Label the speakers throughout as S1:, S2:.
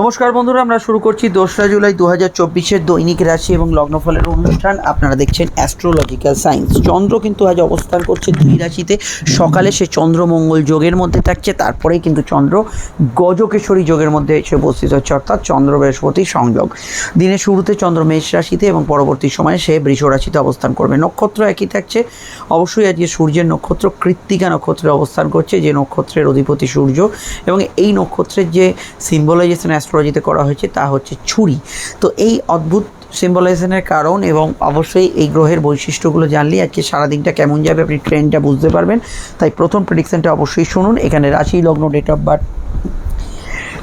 S1: নমস্কার বন্ধুরা, আমরা শুরু করছি দোসরা জুলাই দু হাজার চব্বিশের দৈনিক রাশি এবং লগ্নফলের অনুষ্ঠান। আপনারা দেখছেন অ্যাস্ট্রোলজিক্যাল সায়েন্স চন্দ্র কিন্তু আজ অবস্থান করছে দুই রাশিতে। সকালে সে চন্দ্র মঙ্গল যোগের মধ্যে থাকছে, তারপরেই কিন্তু চন্দ্র গজকেশ্বরী যোগের মধ্যে এসে উপস্থিত হচ্ছে, অর্থাৎ চন্দ্র বৃহস্পতি সংযোগ। দিনের শুরুতে চন্দ্র মেষ রাশিতে এবং পরবর্তী সময়ে সে বৃষ রাশিতে অবস্থান করবে। নক্ষত্র একই থাকছে। অবশ্যই আজকে সূর্যের নক্ষত্র কৃত্তিকা নক্ষত্রে অবস্থান করছে, যে নক্ষত্রের অধিপতি সূর্য। এবং এই নক্ষত্রের যে সিম্বলাইজেশন অ্যাস্ট্রোলজিতে করা হয়েছে, তা হচ্ছে ছুরি। তো এই অদ্ভুত সিম্বলাইজেশনের কারণ এবং অবশ্যই এই গ্রহের বৈশিষ্ট্যগুলো জানলে আজকে সারাদিনটা কেমন যাবে আপনি ট্রেনটা বুঝতে পারবেন। তাই প্রথম প্রেডিকশনটা অবশ্যই শুনুন। এখানে রাশি, লগ্ন ডেট অফ বার্থ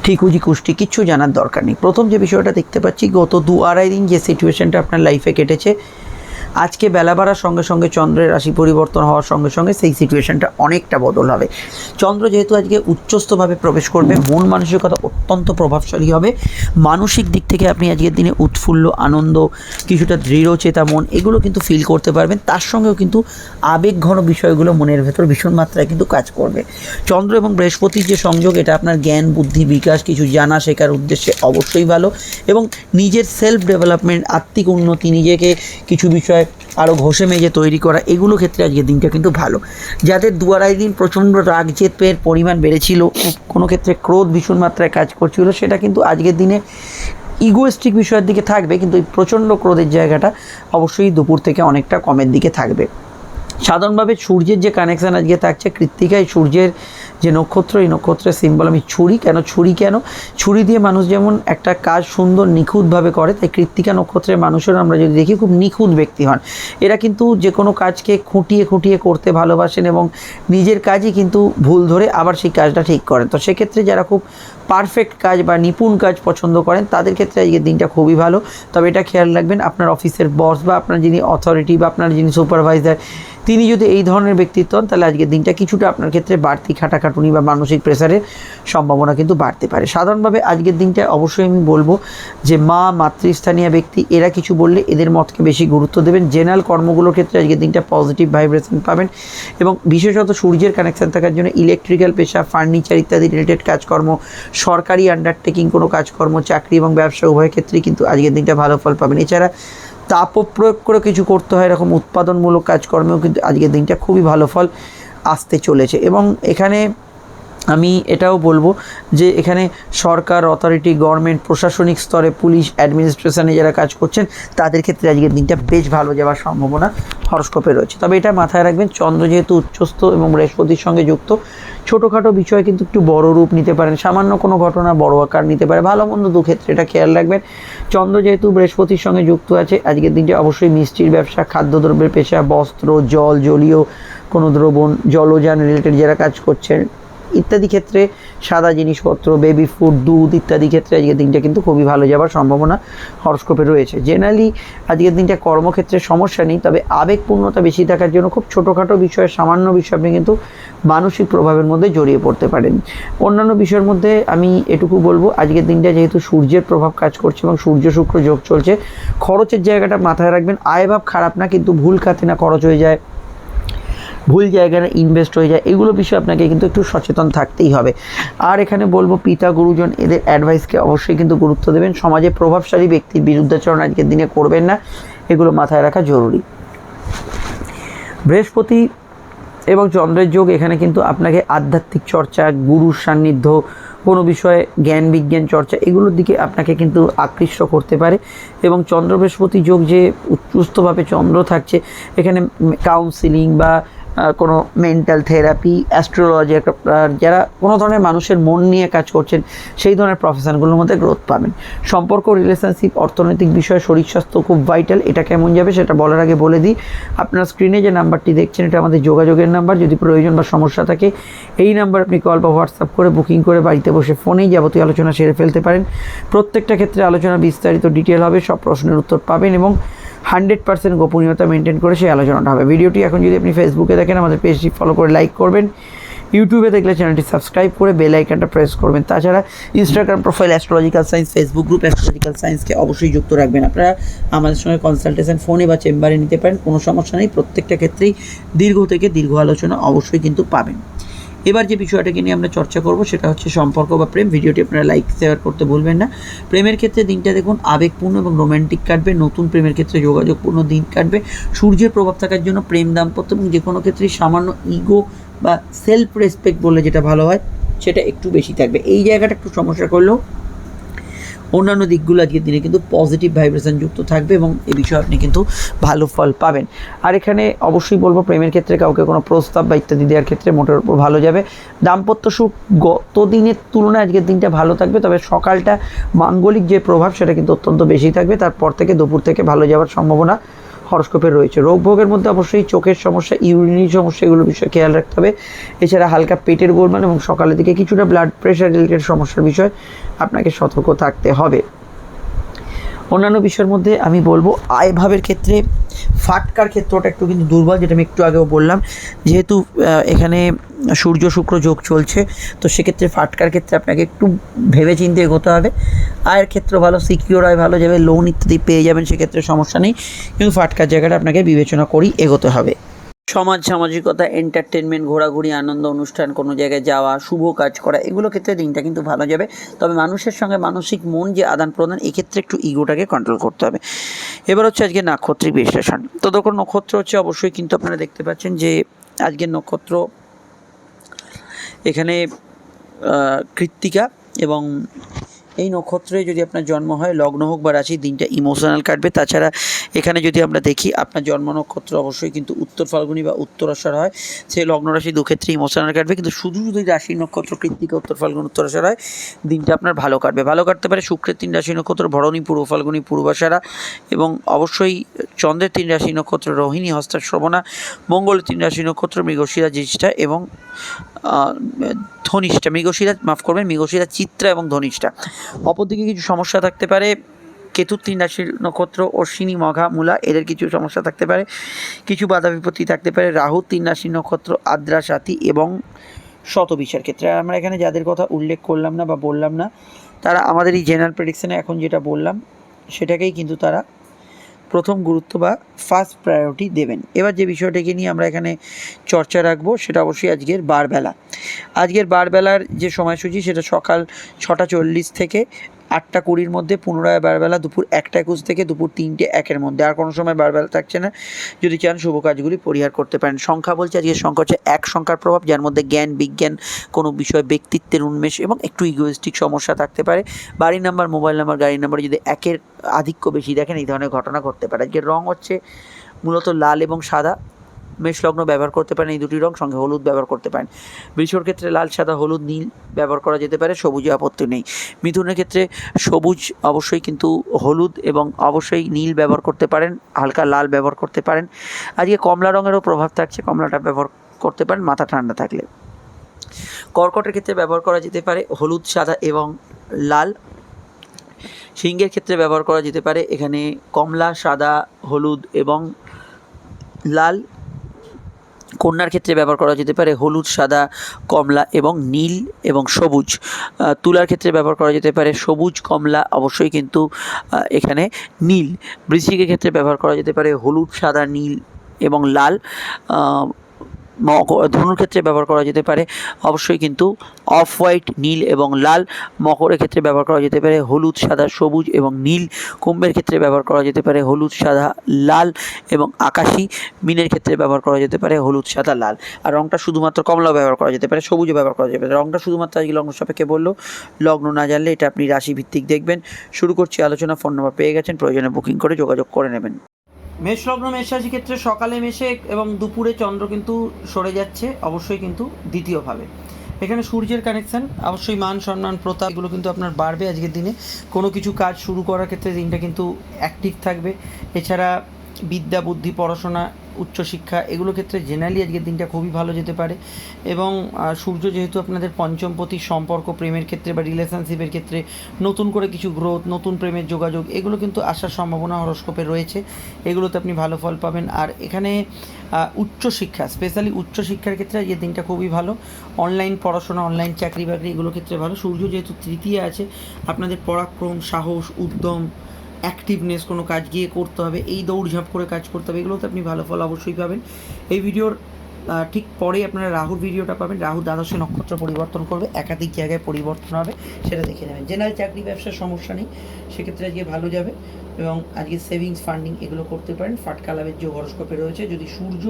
S1: ঠিকুজি, কুষ্টি কিচ্ছু জানার দরকার নেই। প্রথম যে বিষয়টা দেখতে পাচ্ছি, গত দু আড়াই দিন যে সিচুয়েশনটা আপনার লাইফে কেটেছে, আজকে বেলা বাড়ার সঙ্গে সঙ্গে চন্দ্রের রাশি পরিবর্তন হওয়ার সঙ্গে সঙ্গে সেই সিচুয়েশনটা অনেকটা বদল হবে। চন্দ্র যেহেতু আজকে উচ্চস্থভাবে প্রবেশ করবে, মন মানসিকতা অত্যন্ত প্রভাবশালী হবে। মানসিক দিক থেকে আপনি আজকের দিনে উৎফুল্ল, আনন্দ, কিছুটা দৃঢ়চেতা মন এগুলো কিন্তু ফিল করতে পারবেন। তার সঙ্গেও কিন্তু আবেগঘন বিষয়গুলো মনের ভেতর ভীষণ মাত্রায় কিন্তু কাজ করবে। চন্দ্র এবং বৃহস্পতির যে সংযোগ, এটা আপনার জ্ঞান, বুদ্ধি, বিকাশ, কিছু জানা শেখার উদ্দেশ্যে অবশ্যই ভালো এবং নিজের সেলফ ডেভেলপমেন্ট আত্মিক উন্নতি, নিজেকে কিছু বিষয় আরও ঘষে মেজে তৈরি করা, এগুলো ক্ষেত্রে আজকের দিনটা কিন্তু ভালো। যাদের দু আড়াই দিন প্রচণ্ড রাগ জেতের পরিমাণ বেড়েছিল, কোনো ক্ষেত্রে ক্রোধ ভীষণ মাত্রায় কাজ করছিল, সেটা কিন্তু আজকের দিনে ইগোয়েস্টিক বিষয়ের দিকে থাকবে, কিন্তু এই প্রচণ্ড ক্রোধের জায়গাটা অবশ্যই দুপুর থেকে অনেকটা কমের দিকে থাকবে। সাধারণভাবে সূর্যের যে কানেকশান আজকে থাকছে, কৃত্তিকায় সূর্যের যে নক্ষত্র, এই নক্ষত্রের সিম্বল আমি ছুরি কেন ছুরি কেন? ছুরি দিয়ে মানুষ যেমন একটা কাজ সুন্দর নিখুঁতভাবে করে, তাই কৃত্তিকা নক্ষত্রের মানুষের আমরা যদি দেখি, খুব নিখুঁত ব্যক্তি হন। এরা কিন্তু যে কোনো কাজকে খুঁটিয়ে খুঁটিয়ে করতে ভালোবাসেন এবং নিজের কাজই কিন্তু ভুল ধরে আবার সেই কাজটা ঠিক করেন। তো সেক্ষেত্রে যারা খুব পারফেক্ট কাজ বা নিপুণ কাজ পছন্দ করেন, তাদের ক্ষেত্রে আজকের দিনটা খুবই ভালো। তবে এটা খেয়াল রাখবেন, আপনার অফিসের বস বা আপনার যিনি অথরিটি বা আপনার যিনি সুপারভাইজার তিনি যদি এই ধরনের ব্যক্তিত্ব হন, তাহলে আজকের দিনটা কিছুটা আপনার ক্ষেত্রে বাড়তি খাটাখাটুনি বা মানসিক প্রেসারের সম্ভাবনা কিন্তু বাড়তে পারে। সাধারণভাবে আজকের দিনটা অবশ্যই আমি বলব যে মা, মাতৃস্থানীয় ব্যক্তি, এরা কিছু বললে এদের মতকে বেশি গুরুত্ব দেবেন। জেনারেল কর্মগুলোর ক্ষেত্রে আজকের দিনটা পজিটিভ ভাইব্রেশন পাবেন এবং বিশেষত সূর্যের কানেকশন থাকার জন্য ইলেকট্রিক্যাল পেশা ফার্নিচার ইত্যাদি রিলেটেড কাজকর্ম, সরকারি আন্ডারটেকিং কোনো কাজকর্ম, চাকরি এবং ব্যবসা উভয় ক্ষেত্রেই কিন্তু আজকের দিনটা ভালো ফল পাবেন। এছাড়া তাপ প্রয়োগ করে কিছু করতে হয়, এরকম উৎপাদনমূলক কাজকর্মেও কিন্তু আজকের দিনটা খুবই ভালো ফল আসতে চলেছে। এবং এখানে আমি এটাও বলব যে এখানে সরকার অথরিটি গভর্নমেন্ট প্রশাসনিক স্তরে পুলিশ অ্যাডমিনিস্ট্রেশনে যারা কাজ করছেন, তাদের ক্ষেত্রে আজকের দিনটা বেশ ভালো যাওয়ার সম্ভাবনা হরস্কোপে রয়েছে। তবে এটা মাথায় রাখবেন, চন্দ্র যেহেতু উচ্চস্থ এবং বৃহস্পতির সঙ্গে যুক্ত, ছোটোখাটো বিষয় কিন্তু একটু বড় রূপ নিতে পারেন, সামান্য কোনো ঘটনা বড় আকার নিতে পারে, ভালো মন্দ দু ক্ষেত্রে এটা খেয়াল রাখবেন। চন্দ্র যেহেতু বৃহস্পতির সঙ্গে যুক্ত আছে আজকের দিনটা অবশ্যই মিষ্টির ব্যবসা, খাদ্যদ্রব্যের পেশা, বস্ত্র, জল, জলীয় কোনো দ্রবণ, জলযান রিলেটেড যারা কাজ করছেন ইত্যাদি ক্ষেত্রে সাদা জিনিসপত্র বেবি ফুড দুধ ইত্যাদি ক্ষেত্রে আজকের দিনটা কিন্তু খুবই ভালো যাওয়ার সম্ভাবনা হরস্কোপে রয়েছে। জেনারেলি আজকের দিনটা কর্মক্ষেত্রে সমস্যা নেই, তবে আবেগপূর্ণতা বেশি থাকার জন্য খুব ছোটোখাটো বিষয়ে, সামান্য বিষয় আপনি কিন্তু মানসিক প্রভাবের মধ্যে জড়িয়ে পড়তে পারেন। অন্যান্য বিষয়ের মধ্যে আমি এটুকু বলব, আজকের দিনটা যেহেতু সূর্যের প্রভাব কাজ করছে এবং সূর্য শুক্র যোগ চলছে, খরচের জায়গাটা মাথায় রাখবেন। আয় ভাব খারাপ না, কিন্তু ভুল খাতে না খরচ হয়ে যায়। ভুল জায়গায় ইনভেস্ট হয়ে যায়, এগুলো বিষয়ে আপনাকে কিন্তু একটু সচেতন থাকতেই হবে। আর এখানে বলব, পিতা, গুরুজন, এদের অ্যাডভাইসকে অবশ্যই কিন্তু গুরুত্ব দেবেন। সমাজে প্রভাবশালী ব্যক্তির বিরুদ্ধাচরণ আজকের দিনে করবেন না, এগুলো মাথায় রাখা জরুরি। বৃহস্পতি এবং চন্দ্রের যোগ, এখানে কিন্তু আপনাকে আধ্যাত্মিক চর্চা, গুরুর সান্নিধ্য, কোনো বিষয়ে জ্ঞান, বিজ্ঞান চর্চা, এগুলোর দিকে আপনাকে কিন্তু আকৃষ্ট করতে পারে। এবং চন্দ্র বৃহস্পতি যোগ যে উচ্চস্থভাবে চন্দ্র থাকছে, এখানে কাউন্সিলিং বা কোনো মেন্টাল থেরাপি অ্যাস্ট্রোলজি যারা কোনো ধরনের মানুষের মন নিয়ে কাজ করছেন, সেই ধরনের প্রফেশনগুলোর মধ্যে গ্রোথ পাবেন। সম্পর্ক রিলেশনশিপ অর্থনৈতিক বিষয়ে, শরীর স্বাস্থ্য খুব ভাইটাল এটা কেমন যাবে সেটা বলার আগে বলে দিই। আপনার স্ক্রিনে যে নাম্বারটি দেখছেন, এটা আমাদের যোগাযোগের নাম্বার যদি প্রয়োজন বা সমস্যা থাকে, এই নাম্বার আপনি কল বা হোয়াটসঅ্যাপ করে বুকিং করে বাড়িতে বসে ফোনেই যাবতীয় আলোচনা সেরে ফেলতে পারেন। প্রত্যেকটা ক্ষেত্রে আলোচনা বিস্তারিত ডিটেল হবে, সব প্রশ্নের উত্তর পাবেন এবং হান্ড্রেড পার্সেন্ট গোপনীয়তা মেনটেন করে সেই আলোচনাটা হবে। ভিডিওটি এখন যদি আপনি ফেসবুকে দেখেন, আমাদের পেজটি ফলো করে লাইক করবেন। ইউটিউবে দেখলে চ্যানেলটি সাবস্ক্রাইব করে বেল আইকনটা প্রেস করবেন। তাছাড়া Instagram profile astrological science Facebook group astrological সায়েন্সকে অবশ্যই যুক্ত রাখবেন। আপনারা আমাদের সঙ্গে কনসালটেশন ফোনে বা চেম্বারে নিতে পারেন। কোনো সমস্যা নেই। প্রত্যেকটা ক্ষেত্রেই দীর্ঘ থেকে দীর্ঘ আলোচনা অবশ্যই কিন্তু পাবেন। এবার যে বিষয়টাকে নিয়ে আমরা চর্চা করব সেটা হচ্ছে সম্পর্ক বা প্রেম। ভিডিওটি আপনারা লাইক, শেয়ার করতে ভুলবেন না। প্রেমের ক্ষেত্রে দিনটা দেখুন আবেগপূর্ণ এবং রোম্যান্টিক কাটবে। নতুন প্রেমের ক্ষেত্রে যোগাযোগপূর্ণ দিন কাটবে। সূর্যের প্রভাব থাকার জন্য প্রেম দাম্পত্য এবং যে কোনো ক্ষেত্রে সামান্য ইগো বা সেলফ রেসপেক্ট বলে যেটা ভালো হয়, সেটা একটু বেশি থাকবে। এই জায়গাটা একটু সমস্যা করলেও অন্যান্য দিকগুলো আজকের দিনে কিন্তু পজিটিভ ভাইব্রেশন যুক্ত থাকবে এবং এ বিষয়ে আপনি কিন্তু ভালো ফল পাবেন। আর এখানে অবশ্যই বলব, প্রেমের ক্ষেত্রে কাউকে কোনো প্রস্তাব বা ইত্যাদি দেওয়ার ক্ষেত্রে মোটের উপর ভালো যাবে। দাম্পত্য সুখ গত দিনের তুলনায় আজকের দিনটা ভালো থাকবে, তবে সকালটা মাঙ্গলিক যে প্রভাব সেটা কিন্তু অত্যন্ত বেশি থাকবে। তারপর থেকে দুপুর থেকে ভালো যাওয়ার সম্ভাবনা হরস্কোপের রয়েছে। রোগ ভোগের মধ্যে অবশ্যই চোখের সমস্যা, ইউরিনি সমস্যা, এগুলোর বিষয়ে খেয়াল রাখতে হবে। এছাড়া হালকা পেটের গোলমাল এবং সকালের দিকে কিছুটা ব্লাড প্রেশার রিলেটেড সমস্যার বিষয় আপনাকে সতর্ক থাকতে হবে। অন্যান্য বিষয়ের মধ্যে আমি বলব আয় ভাবের ক্ষেত্রে ফাটকার ক্ষেত্রটা একটু কিন্তু দুর্বল, যেটা আমি একটু আগেও বললাম। যেহেতু এখানে সূর্য, শুক্র যোগ চলছে, তো সেক্ষেত্রে ফাটকার ক্ষেত্রে আপনাকে একটু ভেবে চিন্তে এগোতে হবে। আয়ের ক্ষেত্র ভালো, সিকিউর আয় ভালো, যাবে, লোন ইত্যাদি পেয়ে যাবেন, সেক্ষেত্রে সমস্যা নেই। কিন্তু ফাটকার জায়গাটা আপনাকে বিবেচনা করেই এগোতে হবে। সমাজ, সামাজিকতা এন্টারটেনমেন্ট ঘোরাঘুরি, আনন্দ অনুষ্ঠান, কোনো জায়গায় যাওয়া, শুভ কাজ করা, এগুলো ক্ষেত্রে দিনটা কিন্তু ভালো যাবে। তবে মানুষের সঙ্গে মানসিক মন যে আদান প্রদান, এক্ষেত্রে একটু ইগোটাকে কন্ট্রোল করতে হবে। এবার হচ্ছে আজকে নাক্ষত্রিক বিশ্লেষণ। তো দেখুন নক্ষত্র হচ্ছে অবশ্যই কিন্তু আপনারা দেখতে পাচ্ছেন যে আজকের নক্ষত্র এখানে কৃত্তিকা এবং এই নক্ষত্রে যদি আপনার জন্ম হয়, লগ্ন হোক বা রাশি, দিনটা ইমোশনাল কাটবে। তাছাড়া এখানে যদি আমরা দেখি, আপনার জন্ম নক্ষত্র অবশ্যই কিন্তু উত্তর ফাল্গুনি বা উত্তর আষাঢ় হয়। সে লগ্ন রাশি দুক্ষেত্রে ইমোশনাল কাটবে, কিন্তু শুধু যদি রাশি নক্ষত্র কৃত্তিকা, উত্তর ফাল্গুন, উত্তর আষাঢ় হয়, দিনটা আপনার ভালো কাটবে। ভালো কাটতে পারে শুক্রের তিন রাশি নক্ষত্র, ভরণী, পূর্ব ফাল্গুনি পূর্বাষাঢ়া এবং অবশ্যই চন্দ্রের তিন রাশি নক্ষত্র, রোহিণী হস্তা শ্রবণা মঙ্গলের তিন রাশি নক্ষত্র, মৃগশিরা জ্যেষ্ঠা এবং ধনিষ্ঠা, মৃগশিরা, মাফ করবেন, মৃগশিরা চিত্রা এবং ধনিষ্ঠা। অপরদিকে কিছু সমস্যা থাকতে পারে কেতুর তিন রাশির নক্ষত্র, অশ্বিনী, মঘা, মূলা, এদের কিছু সমস্যা থাকতে পারে। কিছু বাধা বিপত্তি থাকতে পারে রাহুর তিন রাশির নক্ষত্র, আদ্রা, সাথী এবং শতবিষার ক্ষেত্রে। আমরা এখানে যাদের কথা উল্লেখ করলাম না বা বললাম না, তারা আমাদের এই জেনারেল প্রেডিকশানে এখন যেটা বললাম, সেটাকেই কিন্তু তারা প্রথম গুরুত্ব বা ফার্স্ট প্রায়োরিটি দেবেন। এবার যে বিষয়টাকে নিয়ে আমরা এখানে চর্চা রাখব, সেটা অবশ্যই আজকের বারবেলা। আজকের বারবেলার যে সময়সূচি, সেটা সকাল ছটা চল্লিশ থেকে আটটা কুড়ির মধ্যে, পুনরায় বারবেলা দুপুর একটা একুশ থেকে দুপুর তিনটে একের মধ্যে। আর কোনো সময় বারবেলা থাকছে না। যদি চান শুভ কাজগুলি পরিহার করতে পারেন। সংখ্যা বলছে আজকের সংখ্যা হচ্ছে এক সংখ্যার প্রভাব, যার মধ্যে জ্ঞান, বিজ্ঞান, কোনো বিষয় ব্যক্তিত্বের উন্মেষ এবং একটু ইগোয়েস্টিক সমস্যা থাকতে পারে। বাড়ির নাম্বার মোবাইল নাম্বার, গাড়ির নাম্বার যদি একের আধিক্য বেশি দেখেন, এই ধরনের ঘটনা ঘটতে পারে। আজকের রং হচ্ছে মূলত লাল এবং সাদা। মেষলগ্ন ব্যবহার করতে পারেন, এই দুটি রং সঙ্গে হলুদ ব্যবহার করতে পারেন। বৃষর ক্ষেত্রে লাল, সাদা, হলুদ, নীল ব্যবহার করা যেতে পারে, সবুজে আপত্তি নেই। মিথুনের ক্ষেত্রে সবুজ অবশ্যই কিন্তু হলুদ এবং অবশ্যই নীল ব্যবহার করতে পারেন, হালকা লাল ব্যবহার করতে পারেন। আজকে কমলা রঙেরও প্রভাব থাকছে, কমলাটা ব্যবহার করতে পারেন, মাথা ঠান্ডা থাকলে। কর্কটের ক্ষেত্রে ব্যবহার করা যেতে পারে, হলুদ, সাদা এবং লাল। সিংহের ক্ষেত্রে ব্যবহার করা যেতে পারে, এখানে কমলা, সাদা, হলুদ এবং লাল কন্যার ক্ষেত্রে ব্যবহার করা যেতে পারে হলুদ, সাদা, কমলা এবং নীল এবং সবুজ। তুলার ক্ষেত্রে ব্যবহার করা যেতে পারে সবুজ, কমলা, অবশ্যই কিন্তু এখানে নীল। বৃশ্চিকের ক্ষেত্রে ব্যবহার করা যেতে পারে হলুদ, সাদা, নীল এবং লাল। ধনুর ক্ষেত্রে ব্যবহার করা যেতে পারে। অবশ্যই কিন্তু অফ হোয়াইট, নীল এবং লাল মকরের ক্ষেত্রে ব্যবহার করা যেতে পারে। হলুদ, সাদা, সবুজ এবং নীল কুম্ভের ক্ষেত্রে ব্যবহার করা যেতে পারে। হলুদ, সাদা, লাল এবং আকাশি মিনের ক্ষেত্রে ব্যবহার করা যেতে পারে। হলুদ, সাদা, লাল। আর রংটা শুধুমাত্র কমলা ব্যবহার করা যেতে পারে, সবুজও ব্যবহার করা যেতে পারে। রংটা শুধুমাত্র আজকে লগ্ন সাপেক্ষে বলল, লগ্ন না জানলে এটা আপনি রাশি ভিত্তিক দেখবেন। শুরু করছি আলোচনা, ফোন নম্বর পেয়ে গেছেন, প্রয়োজনে বুকিং করে যোগাযোগ করে নেবেন। মেষ লগ্ন মেষ রাশি ক্ষেত্রে সকালে মেশে এবং দুপুরে চন্দ্র কিন্তু সরে যাচ্ছে, অবশ্যই কিন্তু দ্বিতীয়ভাবে। এখানে সূর্যের কানেকশান অবশ্যই মান, সম্মান, প্রতাপ, এগুলো কিন্তু আপনার বাড়বে আজকের দিনে। কোনো কিছু কাজ শুরু করার ক্ষেত্রে দিনটা কিন্তু অ্যাক্টিভ থাকবে। এছাড়া বিদ্যা, বুদ্ধি, পড়াশোনা, উচ্চশিক্ষা এগুলো ক্ষেত্রে জেনারেলি আজকের দিনটা খুবই ভালো যেতে পারে। এবং সূর্য যেহেতু আপনাদের পঞ্চমপতি, সম্পর্ক, প্রেমের ক্ষেত্রে বা রিলেশনশিপের ক্ষেত্রে নতুন করে কিছু গ্রোথ নতুন প্রেমের যোগাযোগ, এগুলো কিন্তু আসার সম্ভাবনা হরস্কোপে রয়েছে। এগুলোতে আপনি ভালো ফল পাবেন। আর এখানে উচ্চশিক্ষা স্পেশালি উচ্চশিক্ষার ক্ষেত্রে আজকের দিনটা খুবই ভালো। অনলাইন পড়াশোনা অনলাইন চাকরি বাকরি এগুলোর ক্ষেত্রে ভালো। সূর্য যেহেতু তৃতীয় আছে, আপনাদের পরাক্রম, সাহস, উদ্যম অ্যাক্টিভনেস কোনো কাজ গিয়ে করতে হবে, এই দৌড়ঝাঁপ করে কাজ করতে হবে, এগুলোতে আপনি ভালো ফল অবশ্যই পাবেন। এই ভিডিওর ঠিক পরেই আপনারা রাহুর ভিডিওটা পাবেন। রাহু দ্বাদশে নক্ষত্র পরিবর্তন করবে, একাধিক জায়গায় পরিবর্তন হবে, সেটা দেখে নেবেন। জেনারেল চাকরি ব্যবসার সমস্যা নেই, সেক্ষেত্রে আজকে ভালো যাবে এবং আজকে সেভিংস ফান্ডিং এগুলো করতে পারেন। ফাটকা লাভের যে হরস্কোপে রয়েছে, যদি সূর্য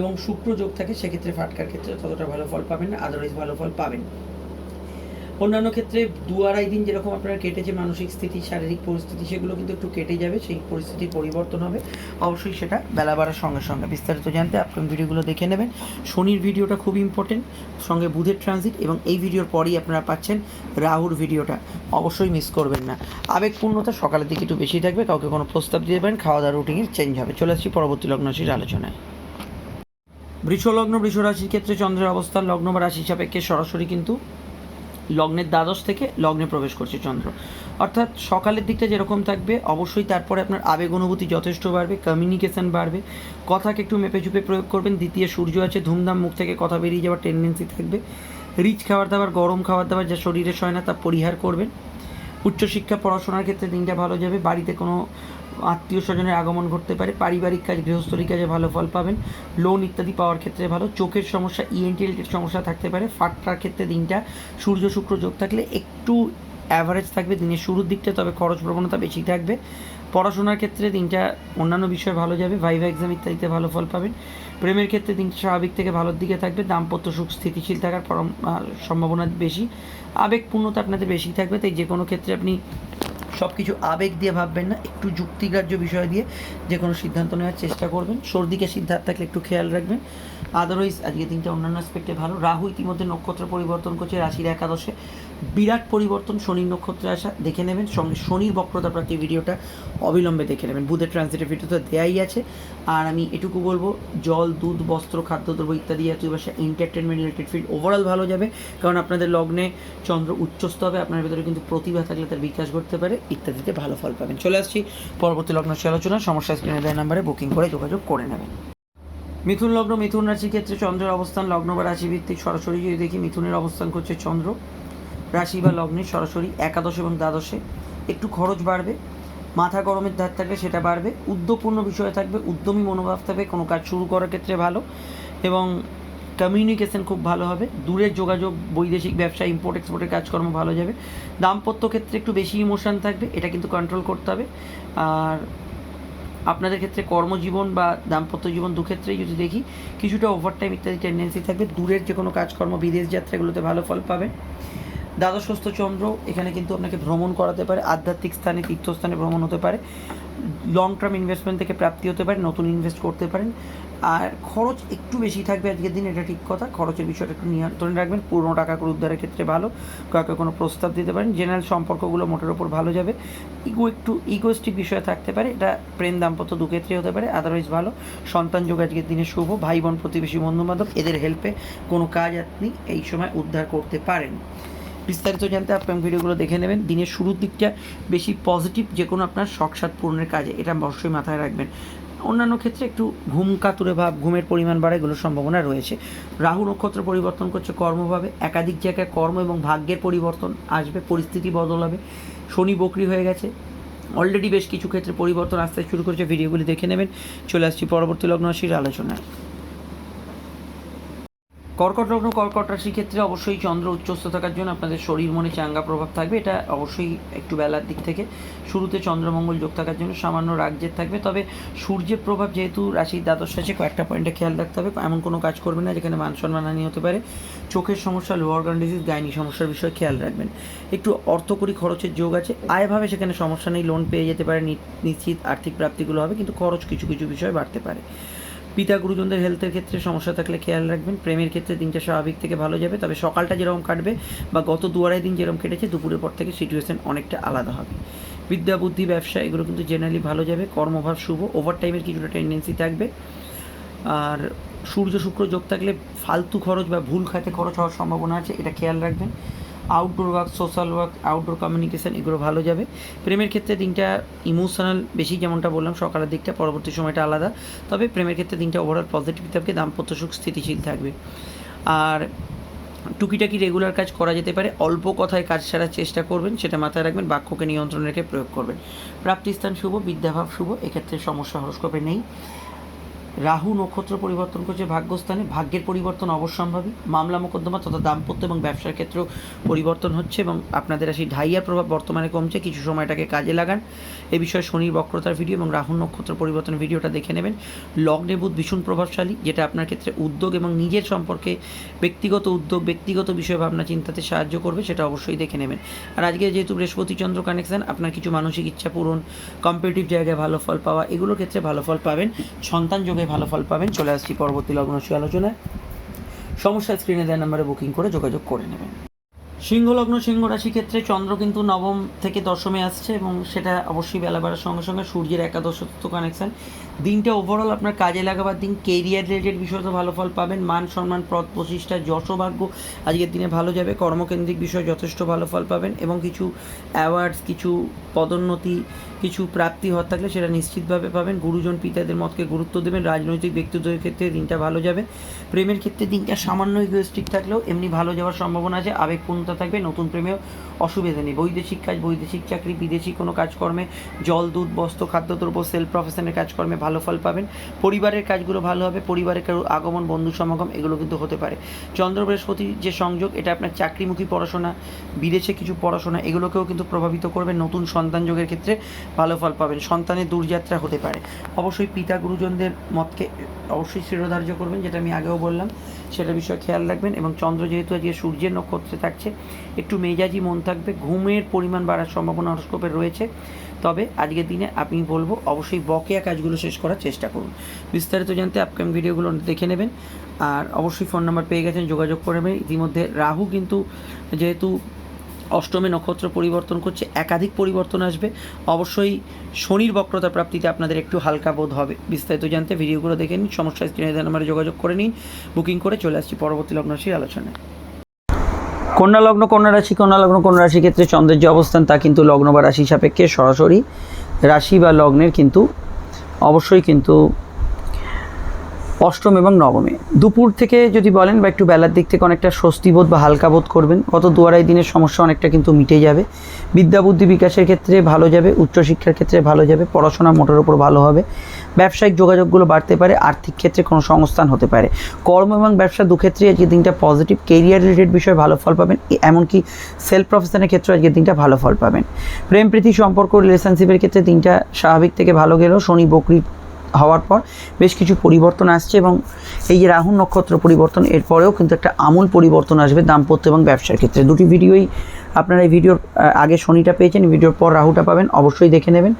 S1: এবং শুক্র যোগ থাকে, সেক্ষেত্রে ফাটকার ক্ষেত্রে ততটা ভালো ফল পাবেন না আদারওয়াইজ ভালো ফল পাবেন। অন্যান্য ক্ষেত্রে দু আড়াই দিন যেরকম আপনার কেটেছে মানসিক স্থিতি, শারীরিক পরিস্থিতি, সেগুলো কিন্তু একটু কেটে যাবে, সেই পরিস্থিতির পরিবর্তন হবে। অবশ্যই সেটা বেলা বাড়ার সঙ্গে সঙ্গে। বিস্তারিত জানতে আপনার ভিডিওগুলো দেখে নেবেন। শনির ভিডিওটা খুব ইম্পর্টেন্ট সঙ্গে বুধের ট্রানজিট এবং এই ভিডিওর পরেই আপনারা পাচ্ছেন রাহুর ভিডিওটা অবশ্যই মিস করবেন না। আবেগপূর্ণতা সকালের দিকে একটু বেশি থাকবে, কাউকে কোনো প্রস্তাব দিয়ে দেবেন খাওয়া দাওয়ার রুটিনের চেঞ্জ হবে। চলে আসছি পরবর্তী লগ্নশীর আলোচনায়। বৃষ লগ্ন বৃষ রাশির ক্ষেত্রে চন্দ্রের অবস্থান, লগ্ন বা রাশি সাপেক্ষে সরাসরি কিন্তু লগ্নের দ্বাদশ থেকে লগ্নে প্রবেশ করছে চন্দ্র। অর্থাৎ সকালের দিকটা যেরকম থাকবে, অবশ্যই তারপরে আপনার আবেগ অনুভূতি যথেষ্ট বাড়বে কমিউনিকেশন বাড়বে, কথাকে একটু মেপে চুপে প্রয়োগ করবেন, দ্বিতীয় সূর্য আছে, ধুমধাম মুখ থেকে কথা বেরিয়ে যাওয়ার টেন্ডেন্সি থাকবে। রিচ খাবার দাবার, গরম খাবার দাবার যা শরীরে সয় না তা পরিহার করবেন। উচ্চশিক্ষা, পড়াশোনার ক্ষেত্রে দিনটা ভালো যাবে, বাড়িতে কোনো আত্মীয় স্বজনের আগমন ঘটতে পারে, পারিবারিক কাজ গৃহস্থলী কাজে ভালো ফল পাবেন লোন ইত্যাদি পাওয়ার ক্ষেত্রে ভালো, চোখের সমস্যা E ইএনটি রিলেটেড সমস্যা থাকতে পারে ফাটটার ক্ষেত্রে দিনটা সূর্য শুক্র যোগ থাকলে একটু অ্যাভারেজ থাকবে দিনের শুরুর দিকটা, তবে খরচ প্রবণতা বেশি থাকবে। পড়াশোনার ক্ষেত্রে দিনটা অন্যান্য বিষয়ে ভালো যাবে ভাইভা এক্সাম ইত্যাদিতে ভালো ফল পাবেন। প্রেমের ক্ষেত্রে দিনটা স্বাভাবিক থেকে ভালোর দিকে থাকবে, দাম্পত্য সুখ স্থিতিশীল থাকার পরম সম্ভাবনা বেশি। আবেগপূর্ণতা আপনাদের বেশি থাকবে, তাই যে কোনো ক্ষেত্রে আপনি সব কিছু আবেগ দিয়ে ভাববেন না একটু যুক্তিগ্রাহ্য বিষয় দিয়ে যে কোনো সিদ্ধান্ত নেওয়ার চেষ্টা করবেন। সর্দিকে সিদ্ধান্ত থাকলে একটু খেয়াল রাখবেন। আদারওয়াইজ আজকে দিনটা অন্যান্য অ্যাসপেক্টে ভালো। রাহু ইতিমধ্যে নক্ষত্র পরিবর্তন করছে, রাশির একাদশে। বিরাট পরিবর্তন, শনির নক্ষত্রে আসা, দেখে নেবেন। সঙ্গে শনির বক্রতা প্রাপ্তি ভিডিওটা অবিলম্বে দেখে নেবেন। বুধের ট্রান্সিটের ভিডিও তো দেয়াই আছে। আর আমি এটুকু বলব, জল, দুধ, বস্ত্র খাদ্যদ্রব্য ইত্যাদি জাতীয় ব্যবসা এন্টারটেনমেন্ট রিলেটেড ফিল্ড ওভারঅল ভালো যাবে। কারণ আপনাদের লগ্নে চন্দ্র উচ্চস্থ হবে, আপনার ভেতরে কিন্তু প্রতিভা থাকলে তার বিকাশ ঘটতে পারে, ইত্যাদিতে ভালো ফল পাবেন। চলে আসছি পরবর্তী লগ্ন আলোচনা। সমস্যা স্ক্রিনে দেওয়া নাম্বারে বুকিং করে যোগাযোগ করে নেবেন। মিথুন লগ্ন, মিথুন রাশির ক্ষেত্রে চন্দ্রের অবস্থান, লগ্ন বা রাশি ভিত্তিক সরাসরি যদি দেখি মিথুনের অবস্থান করছে চন্দ্র, রাশি বা লগ্নে সরাসরি একাদশ এবং দ্বাদশে। একটু খরচ বাড়বে, মাথা গরমের ধার থাকবে সেটা বাড়বে, উদ্যোগপূর্ণ বিষয় থাকবে, উদ্যমী মনোভাব থাকবে, কোনো কাজ শুরু করার ক্ষেত্রে ভালো এবং কমিউনিকেশন খুব ভালো হবে। দূরের যোগাযোগ, বৈদেশিক ব্যবসা ইম্পোর্ট এক্সপোর্টের কাজকর্ম ভালো যাবে। দাম্পত্য ক্ষেত্রে একটু বেশি ইমোশন থাকবে, এটা কিন্তু কন্ট্রোল করতে হবে। আর আপনাদের ক্ষেত্রে কর্মজীবন বা দাম্পত্য জীবন দুক্ষেত্রেই যদি দেখি, কিছুটা ওভারটাইম ইত্যাদি টেন্ডেন্সি থাকবে। দূরের যে কোনো কাজকর্ম, বিদেশ যাত্রাগুলোতে ভালো ফল পাবেন দ্বাদশস্থ চন্দ্র, এখানে কিন্তু আপনাকে ভ্রমণ করাতে পারে। আধ্যাত্মিক স্থানে, তীর্থস্থানে ভ্রমণ হতে পারে। লং টার্ম ইনভেস্টমেন্ট থেকে প্রাপ্তি হতে পারে। নতুন ইনভেস্ট করতে পারেন। আর খরচ একটু বেশি থাকবে আজকের দিন, এটা ঠিক কথা। খরচের বিষয়টা একটু নিয়ন্ত্রণে রাখবেন, পুরনো টাকা করে উদ্ধারের ক্ষেত্রে ভালো। কাউকে কোনো প্রস্তাব দিতে পারেন। জেনারেল সম্পর্কগুলো মোটের ওপর ভালো যাবে। ইগো একটু ইগোস্টিক বিষয় থাকতে পারে। এটা প্রেম দাম্পত্য দু ক্ষেত্রেই হতে পারে। আদারওয়াইজ ভালো। সন্তান যোগ আজকের দিনে শুভ। ভাই বোন প্রতিবেশী বন্ধু বান্ধব এদের হেল্পে কোনো কাজ আপনি এই সময় উদ্ধার করতে পারেন। বিস্তারিত জানতে আপনার ভিডিওগুলো দেখে নেবেন। দিনের শুরুর দিকটা বেশি পজিটিভ যে কোনো আপনার শখসাত পূরণের কাজে। এটা অবশ্যই মাথায় রাখবেন। অন্যান্য ক্ষেত্রে একটু ঘুম কাতুরে ভাব, ঘুমের পরিমাণ বাড়ে এগুলোর সম্ভাবনা রয়েছে। রাহু নক্ষত্র পরিবর্তন করছে কর্মভাবে একাধিক জায়গায় কর্ম এবং ভাগ্যের পরিবর্তন আসবে, পরিস্থিতি বদল হবে, শনি বকরি হয়ে গেছে। অলরেডি বেশ কিছু ক্ষেত্রে পরিবর্তন আসতে শুরু করেছে, ভিডিওগুলি দেখে নেবেন। চলে আসছি পরবর্তী লগ্ন রাশির আলোচনায়। কর্কট লগ্ন কর্কট রাশির ক্ষেত্রে অবশ্যই চন্দ্র উচ্চস্থ থাকার জন্য আপনাদের শরীর মনে চাঙ্গা প্রভাব থাকবে। এটা অবশ্যই একটু বেলার দিক থেকে। শুরুতে চন্দ্রমঙ্গল যোগ থাকার জন্য সামান্য রাজ্যের থাকবে। তবে সূর্যের প্রভাব যেহেতু রাশির দ্বাদশ আছে কয়েকটা পয়েন্টে খেয়াল রাখতে হবে। এমন কোনো কাজ করবে না যেখানে মান সম্মানহানি হতে পারে। চোখের সমস্যা লোয়ার অর্গান ডিজিজ গাইনি সমস্যার বিষয়ে খেয়াল রাখবেন। একটু অর্থকরী খরচের যোগ আছে। আয়ভাবে সেখানে সমস্যা নেই লোন পেয়ে যেতে পারে। নিশ্চিত আর্থিক প্রাপ্তিগুলো হবে, কিন্তু খরচ কিছু কিছু বিষয় বাড়তে পারে। পিতা গুরুজনদের হেলথের ক্ষেত্রে সমস্যা থাকলে খেয়াল রাখবেন। প্রেমের ক্ষেত্রে দিনটা স্বাভাবিক থেকে ভালো যাবে, তবে সকালটা যেরকম কাটবে বা গত দু আড়াই দিন যেরকম কেটেছে, দুপুরের পর থেকে সিচুয়েশন অনেকটা আলাদা হবে। বিদ্যা, বুদ্ধি, ব্যবসা, এগুলো কিন্তু জেনারেলি ভালো যাবে। কর্মভাব শুভ ওভার টাইমের কিছুটা টেন্ডেন্সি থাকবে। আর সূর্য, শুক্র যোগ থাকলে ফালতু খরচ বা ভুল খাতে খরচ হওয়ার সম্ভাবনা আছে, এটা খেয়াল রাখবেন। Outdoor work social work outdoor communication এগুলো ভালো যাবে। প্রেমের ক্ষেত্রে দিনটা ইমোশনাল বেশি যেমনটা বললাম, সকালের দিকটা, পরবর্তী সময়টা আলাদা। তবে প্রেমের ক্ষেত্রে দিনটা ওভারঅল পজিটিভ থাকবে, দাম্পত্য সুখ স্থিতিশীল থাকবে। আর টুকিটাকি রেগুলার কাজ করা যেতে পারে, অল্প কথায় কাজ ছাড়ার চেষ্টা করবেন, সেটা মাথায় রাখবেন, বাক্যকে নিয়ন্ত্রণ রেখে প্রয়োগ করবেন। প্রাপ্তিস্থান শুভ, বিদ্যাভাব শুভ, এক্ষেত্রে সমস্যা হরস্কোপে নেই। রাহু নক্ষত্র পরিবর্তন করছে ভাগ্যস্থানে, ভাগ্যের পরিবর্তন অবশ্যম্ভাবী। মামলা মোকদ্দমা তথা দাম্পত্য এবং ব্যবসার ক্ষেত্রেও পরিবর্তন হচ্ছে এবং আপনাদের আসি ঢাইয়ার প্রভাব বর্তমানে কমছে। কিছু সময়টাকে কাজে লাগান। এ বিষয়ে শনির বক্রতার ভিডিও এবং রাহু নক্ষত্র পরিবর্তন ভিডিওটা দেখে নেবেন। লগ্নে বুধ ভীষণ প্রভাবশালী, যেটা আপনার ক্ষেত্রে উদ্যোগ এবং নিজের সম্পর্কে ব্যক্তিগত উদ্যোগ, ব্যক্তিগত বিষয় ভাবনা চিন্তাতে সাহায্য করবে, সেটা অবশ্যই দেখে নেবেন। আর আজকে যেহেতু বৃহস্পতি চন্দ্র কানেকশন, আপনার কিছু মানসিক ইচ্ছা পূরণ কম্পিটিটিভ জায়গায় ভালো ফল পাওয়া, এগুলোর ক্ষেত্রে ভালো ফল পাবেন। সন্তান যোগে ভালো ফল পাবেন। চলে আসছি পরবর্তী লগ্নশী আলোচনায়। সমস্যা স্ক্রিনে দেওয়া নাম্বারে বুকিং করে যোগাযোগ করে নেবেন। সিংহ লগ্ন, সিংহ রাশি ক্ষেত্রে চন্দ্র কিন্তু নবম থেকে দশমে আসছে এবং সেটা অবশ্যই বেলা বাড়ার সঙ্গে সঙ্গে সূর্যের একাদশত্ব কানেকশন দিনটা ওভারঅল আপনার কাজে লাগাবার দিন কেরিয়ার রিলেটেড বিষয়তে ভালো ফল পাবেন। মান সম্মান, পদ প্রতিষ্ঠা যশভাগ্য আজকের দিনে ভালো যাবে। কর্মকেন্দ্রিক বিষয়ে যথেষ্ট ভালো ফল পাবেন এবং কিছু অ্যাওয়ার্ডস কিছু পদোন্নতি কিছু প্রাপ্তি হওয়ার থাকলে সেটা নিশ্চিতভাবে পাবেন। গুরুজন পিতাদের মতকে গুরুত্ব দেবেন। রাজনৈতিক ব্যক্তিত্বের ক্ষেত্রে দিনটা ভালো যাবে। প্রেমের ক্ষেত্রে দিনটা সামান্য ইগোয়েস্টিক থাকলেও এমনি ভালো যাওয়ার সম্ভাবনা আছে। আবেগপূর্ণতা থাকবে। নতুন প্রেমেও অসুবিধা নেই। বৈদেশিক কাজ, বৈদেশিক চাকরি, বিদেশি কোনো কাজকর্মে জল, দুধ, বস্ত্র খাদ্যদ্রব্য সেলফ প্রফেশনের কাজকর্মে ভালো ফল পাবেন। পরিবারের কাজগুলো ভালো হবে। পরিবারের কারও আগমন, বন্ধু সমাগম, এগুলো কিন্তু হতে পারে। চন্দ্র বৃহস্পতির যে সংযোগ, এটা আপনার চাকরিমুখী পড়াশোনা, বিদেশে কিছু পড়াশোনা, এগুলোকেও কিন্তু প্রভাবিত করবে নতুন সন্তান যোগের ক্ষেত্রে। ভালো ফল পাবেন। সন্তানের দূরযাত্রা হতে পারে। অবশ্যই পিতা গুরুজনদের মতকে অবশ্যই শিরোধার্য করবেন, যেটা আমি আগেও বললাম। সেটা বিষয়ে খেয়াল রাখবেন এবং চন্দ্র যেহেতু আজকে সূর্যের নক্ষত্রে থাকছে, একটু মেজাজি মন থাকবে, ঘুমের পরিমাণ বাড়ার সম্ভাবনা হরস্কোপের রয়েছে। তবে আজকের দিনে আমি বলব, অবশ্যই বকেয়া কাজগুলো শেষ করার চেষ্টা করুন। বিস্তারিত জানতে আপকামিং ভিডিওগুলো দেখে নেবেন। আর অবশ্যই ফোন নাম্বার পেয়ে গেছেন, যোগাযোগ করে নেবেন। ইতিমধ্যে রাহু কিন্তু যেহেতু অষ্টমে নক্ষত্র পরিবর্তন করছে, একাধিক পরিবর্তন আসবে। অবশ্যই শনির বক্রতা প্রাপ্তিতে আপনাদের একটু হালকা বোধ হবে। বিস্তারিত জানতে ভিডিওগুলো দেখে নিন, সমস্যা স্ক্রিনে নাম্বারে যোগাযোগ করে নিন। বুকিং করে চলে আসছি পরবর্তী লগ্নশীর আলোচনায়। কন্যা লগ্ন, কন্যা রাশি, কন্যা লগ্ন, কন্যা রাশির ক্ষেত্রে চন্দ্রের যে অবস্থান তা কিন্তু লগ্ন বা রাশি সাপেক্ষে সরাসরি। রাশি বা লগ্নের কিন্তু, অবশ্যই কিন্তু অষ্টম এবং নবমে। দুপুর থেকে যদি বলেন বা একটু বেলার দিক থেকে অনেকটা স্বস্তিবোধ বা হালকা বোধ করবেন গত দু আড়াই দিনের সমস্যা অনেকটা কিন্তু মিটে যাবে। বিদ্যা বুদ্ধি বিকাশের ক্ষেত্রে ভালো যাবে, উচ্চশিক্ষার ক্ষেত্রে ভালো যাবে, পড়াশোনা মোটের ওপর ভালো হবে। ব্যবসায়িক যোগাযোগগুলো বাড়তে পারে, আর্থিক ক্ষেত্রে কোনো সংস্থান হতে পারে। কর্ম এবং ব্যবসা দু ক্ষেত্রেই আজকের দিনটা পজিটিভ কেরিয়ার রিলেটেড বিষয়ে ভালো ফল পাবেন এমনকি সেলফ প্রফেশনের ক্ষেত্রে আজকের দিনটা ভালো ফল পাবেন। প্রেম প্রীতি সম্পর্ক রিলেশনশিপের ক্ষেত্রে দিনটা স্বাভাবিক থেকে ভালো গেলেও শনি, বকরি হওয়ার পর বেশ কিছু পরিবর্তন আসছে এবং এই যে রাহু নক্ষত্র পরিবর্তন এরপরেও কিন্তু একটা আমূল পরিবর্তন আসবে দাম্পত্য এবং ব্যবসার ক্ষেত্রে। দুটি ভিডিওই আপনারা এই ভিডিওর আগে শনিটা পেয়েছেন ভিডিওর পর রাহুটা পাবেন, অবশ্যই দেখে নেবেন।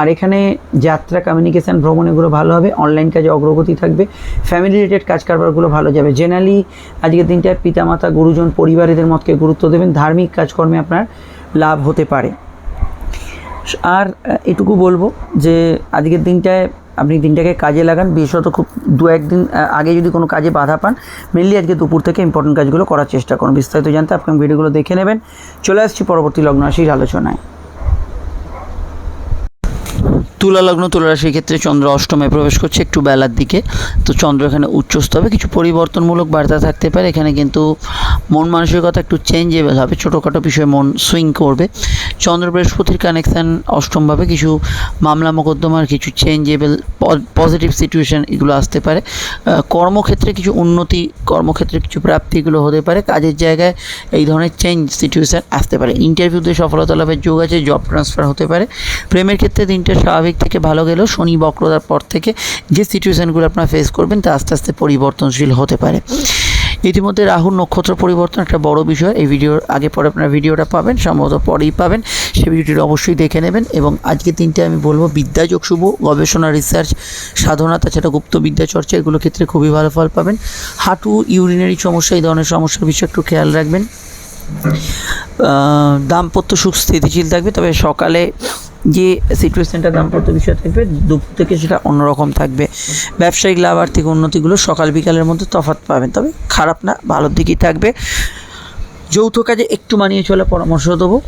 S1: আর এখানে যাত্রা কমিউনিকেশান ভ্রমণ এগুলো ভালো হবে অনলাইন কাজে অগ্রগতি থাকবে ফ্যামিলি রিলেটেড কাজ কারবারগুলো ভালো যাবে। জেনারেলি আজকের দিনটায় পিতামাতা, গুরুজন, পরিবারেদের মতকে গুরুত্ব দেবেন, ধার্মিক কাজকর্মে আপনার লাভ হতে পারে। আর এটুকু বলব যে আজকের দিনটায় আপনি দিনটাকে কাজে লাগান, বিশেষত খুব দু একদিন আগে যদি কোনো কাজে বাধা পান মেনলি আজকে দুপুর থেকে ইম্পর্টেন্ট কাজগুলো করার চেষ্টা করুন। বিস্তারিত জানতে আপনি ভিডিওগুলো দেখে নেবেন। চলে আসছি পরবর্তী লগ্ন রাশির আলোচনায়। তুলা লগ্ন, তুলা রাশির ক্ষেত্রে চন্দ্র অষ্টমে প্রবেশ করছে, একটু বেলার দিকে। তো চন্দ্র এখানে উচ্চস্থ হবে, কিছু পরিবর্তনমূলক বার্তা থাকতে পারে। এখানে কিন্তু মন মানসিকতা একটু চেঞ্জেবল হবে, ছোটোখাটো বিষয়ে মন সুইং করবে। চন্দ্র বৃহস্পতির কানেকশান অষ্টমভাবে কিছু মামলা, মোকদ্দমার কিছু চেঞ্জেবল পজিটিভ সিচুয়েশান এগুলো আসতে পারে। কর্মক্ষেত্রে কিছু উন্নতি, কর্মক্ষেত্রে কিছু প্রাপ্তি এগুলো হতে পারে। কাজের জায়গায় এই ধরনের চেঞ্জ সিচুয়েশান আসতে পারে। ইন্টারভিউতে সফলতা লাভের যোগ আছে জব ট্রান্সফার হতে পারে। প্রেমের ক্ষেত্রে দিনটা স্বাভাবিক থেকে ভালো গেলেও শনি বক্রতার পর থেকে যে সিচুয়েশানগুলো আপনারা ফেস করবেন তা আস্তে আস্তে পরিবর্তনশীল হতে পারে। ইতিমধ্যে রাহুর নক্ষত্র পরিবর্তন একটা বড় বিষয়। এই ভিডিওর আগে পরে আপনারা ভিডিওটা পাবেন, সম্ভবত পরেই পাবেন। সেই ভিডিওটি অবশ্যই দেখে নেবেন এবং আজকে তিনটে আমি বলব, বিদ্যাযোগ শুভ, গবেষণা রিসার্চ সাধনা, তাছাড়া গুপ্ত বিদ্যা চর্চা, এগুলো ক্ষেত্রে খুবই ভালো ফল পাবেন। হাঁটু ইউরিনারি সমস্যা, এই ধরনের সমস্যার বিষয়ে একটু খেয়াল রাখবেন। দাম্পত্য সুখ স্থিতিশীল থাকবে, তবে সকালে যে সিচুয়েশনটা দাম্পত্য বিষয় থাকবে দুপুর থেকে সেটা অন্যরকম থাকবে। ব্যবসায়িক লাভ, আর্থিক উন্নতিগুলো সকাল বিকালের মধ্যে তফাৎ পাবেন। তবে খারাপ না, ভালোর দিকেই থাকবে। যৌথ কাজে একটু মানিয়ে চলে পরামর্শ দেবো।